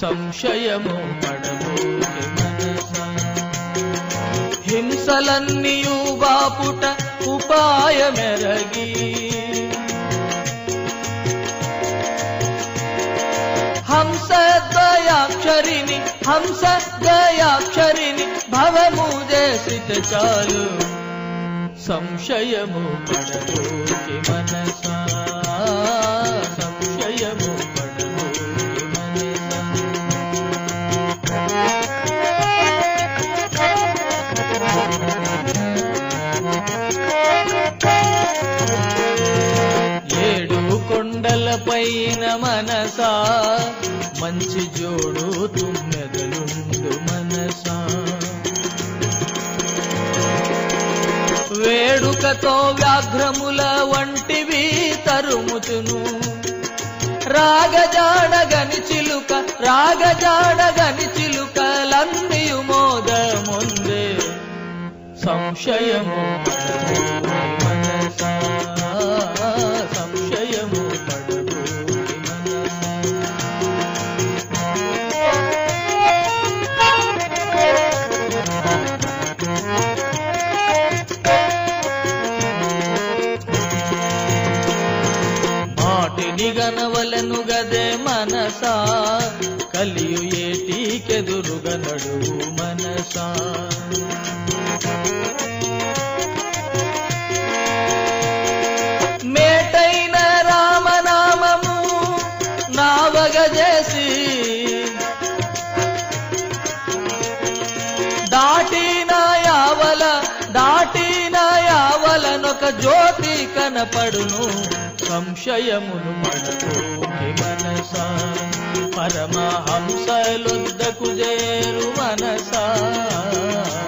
సంశయము పడబోకి మనసా హింసలన్నీయు బాపుట ఉపాయమెరగి హంస దయాక్షరిని హంస దయాక్షరిని భవము చేసిత చాలు సంశయము పడబోకి మనసా ఏడు కొండల పైన మనసా మంచి జోడు తుమ్మెదలుండు మనసా. వేడుకతో వ్యాఘ్రముల వంటివి తరుముచును. రాగజాడగని చిలుక రాగజాడగ సంశయము మనసా సంశయము మనసా మాటిని గనవలను గదే మనసా కలియు ఏటీకెదురుగ నడువు మనసా. దాటిన యావలనొక జ్యోతి కనపడును. సంశయమును మనకోకి మనస. పరమహంసలుద్దకు చేరు మనసా.